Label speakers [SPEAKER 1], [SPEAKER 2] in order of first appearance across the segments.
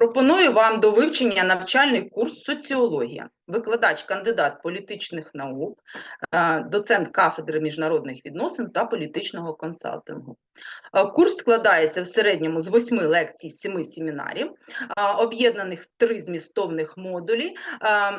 [SPEAKER 1] Пропоную вам до вивчення навчальний курс соціологія. Викладач, кандидат політичних наук, е, доцент кафедри міжнародних відносин та політичного консалтингу. Е, Курс складається в середньому з восьми лекцій, семи семінарів, е, об'єднаних в три змістовних модулі,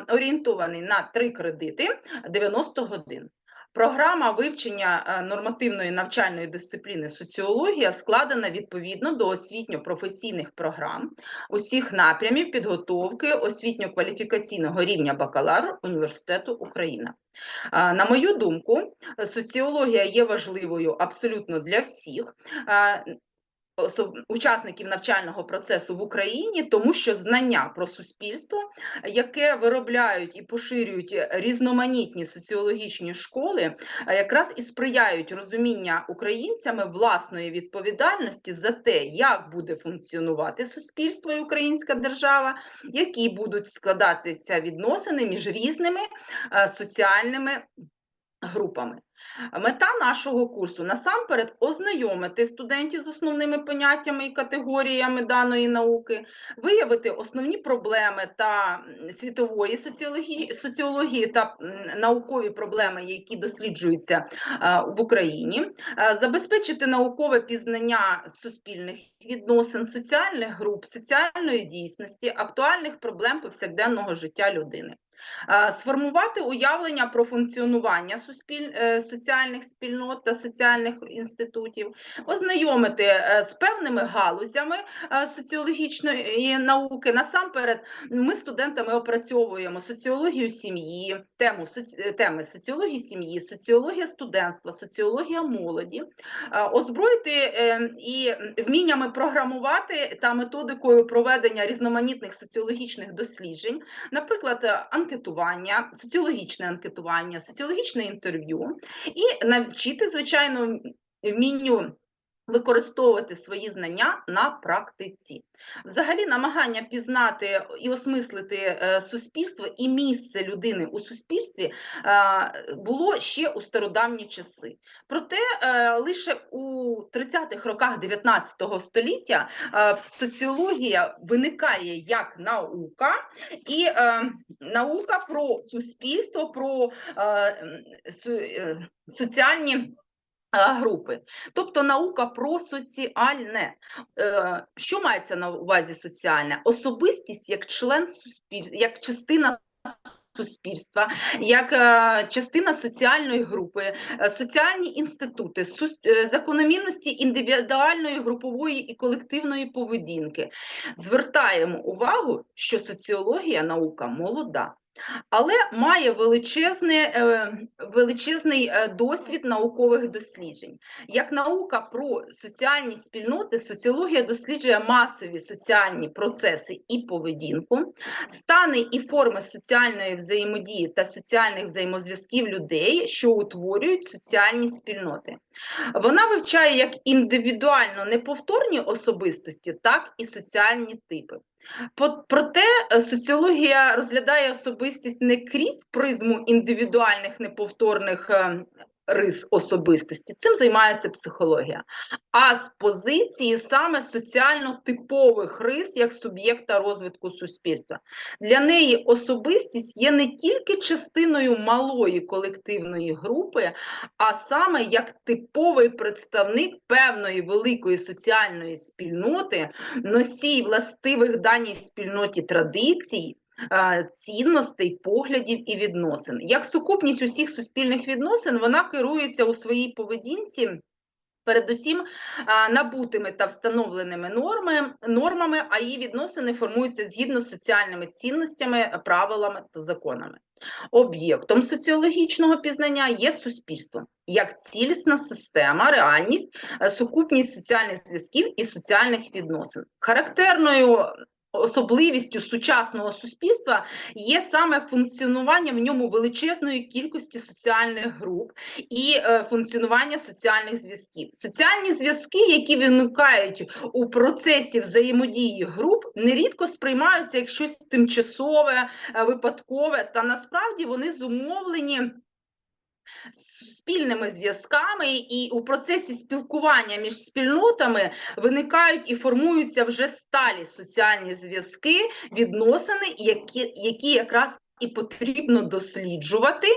[SPEAKER 1] орієнтований на три кредити 90 годин. Програма вивчення е, нормативної навчальної дисципліни соціологія складена відповідно до освітньо-професійних програм усіх напрямів підготовки освітньо-кваліфікаційного рівня бакалавр Університету Україна. На мою думку, соціологія є важливою абсолютно для всіх. Учасників навчального процесу в Україні, тому що знання про суспільство, яке виробляють і поширюють різноманітні соціологічні школи, якраз і сприяють розуміння українцями власної відповідальності за те, як буде функціонувати суспільство і українська держава, які будуть складатися відносини між різними е, соціальними групами. Мета нашого курсу насамперед ознайомити студентів з основними поняттями і категоріями даної науки, виявити основні проблеми та світової соціології, соціології та наукові проблеми, які досліджуються е, в Україні, е, забезпечити наукове пізнання суспільних відносин, соціальних груп, соціальної дійсності, актуальних проблем повсякденного життя людини. Е, Сформувати уявлення про функціонування суспіль... соціальних спільнот та соціальних інститутів, ознайомити е, з певними галузями е, соціологічної науки. Насамперед, ми студентами опрацьовуємо соціологію сім'ї, тему е, теми соціології сім'ї, соціологія студентства, соціологія молоді, озброїти і вміннями програмувати та методикою проведення різноманітних соціологічних досліджень, наприклад, анкетування, соціологічне анкетування, соціологічне інтерв'ю, і навчити, звичайно, вмінню використовувати свої знання на практиці. Взагалі, намагання пізнати і осмислити е, суспільство і місце людини у суспільстві е, було ще у стародавні часи. Проте е, лише у 30-х роках 19 століття соціологія виникає як наука, і наука про суспільство, про соціальні групи, тобто наука про соціальне. Е, Що мається на увазі соціальне? Особистість як член суспільства, як частина суспільства, як е, частина соціальної групи, е, соціальні інститути, закономірності індивідуальної, групової і колективної поведінки. Звертаємо увагу, що соціологія наука молода. Але має величезний, е, величезний е, досвід наукових досліджень. Як наука про соціальні спільноти, соціологія досліджує масові соціальні процеси і поведінку, стани і форми соціальної взаємодії та соціальних взаємозв'язків людей, що утворюють соціальні спільноти. Вона вивчає як індивідуально неповторні особистості, так і соціальні типи. Проте е, соціологія розглядає особистість не крізь призму індивідуальних неповторних е, рис особистості. Цим займається психологія, а з позиції саме соціально типових рис як суб'єкта розвитку суспільства. Для неї особистість є не тільки частиною малої колективної групи, а саме як типовий представник певної великої соціальної спільноти, носій властивих даній спільноті традицій, цінностей, поглядів і відносин. Як сукупність усіх суспільних відносин, вона керується у своїй поведінці. Передусім набутими та встановленими норми, нормами, а її відносини формуються згідно з соціальними цінностями, правилами та законами. Об'єктом соціологічного пізнання є суспільство як цілісна система, реальність, е, сукупність соціальних зв'язків і соціальних відносин. Характерною особливістю сучасного суспільства є саме функціонування в ньому величезної кількості соціальних груп і е, функціонування соціальних зв'язків. Соціальні зв'язки, які виникають у процесі взаємодії груп, нерідко сприймаються як щось тимчасове, е, випадкове, та насправді вони зумовлені спільними зв'язками, і у процесі спілкування між спільнотами виникають і формуються вже сталі соціальні зв'язки, відносини, які, які якраз і потрібно досліджувати,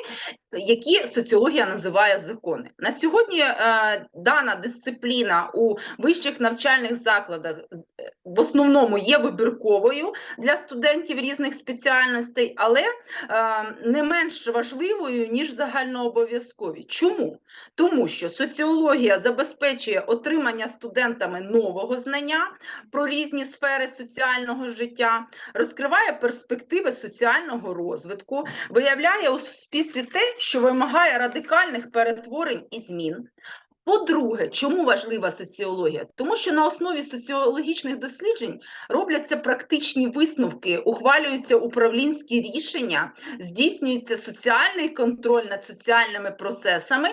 [SPEAKER 1] які соціологія називає закони. На сьогодні е, дана дисципліна у вищих навчальних закладах е, в основному є вибірковою для студентів різних спеціальностей, але е, не менш важливою, ніж загальнообов'язкові. Чому? Тому що соціологія забезпечує отримання студентами нового знання про різні сфери соціального життя, розкриває перспективи соціального розвитку, виявляє у суспільстві те, що вимагає радикальних перетворень і змін. По-друге, чому важлива соціологія? Тому що на основі соціологічних досліджень робляться практичні висновки, ухвалюються управлінські рішення, здійснюється соціальний контроль над соціальними процесами,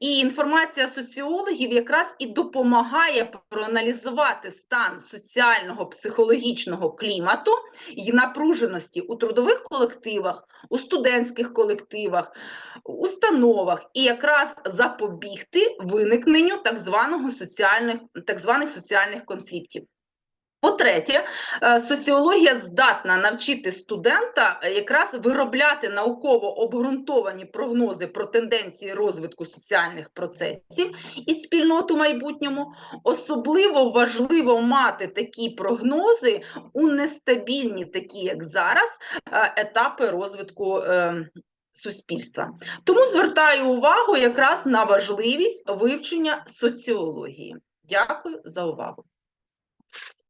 [SPEAKER 1] і інформація соціологів якраз і допомагає проаналізувати стан соціального психологічного клімату і напруженості у трудових колективах, у студентських колективах, установах і якраз запобігти виникненню так званого соціальних так званих соціальних конфліктів. По-третє, е, соціологія здатна навчити студента е, якраз виробляти науково обґрунтовані прогнози про тенденції розвитку соціальних процесів і спільнот у майбутньому. Особливо важливо мати такі прогнози у нестабільні, такі як зараз, е, етапи розвитку суспільства. Тому звертаю увагу якраз на важливість вивчення соціології. Дякую за увагу.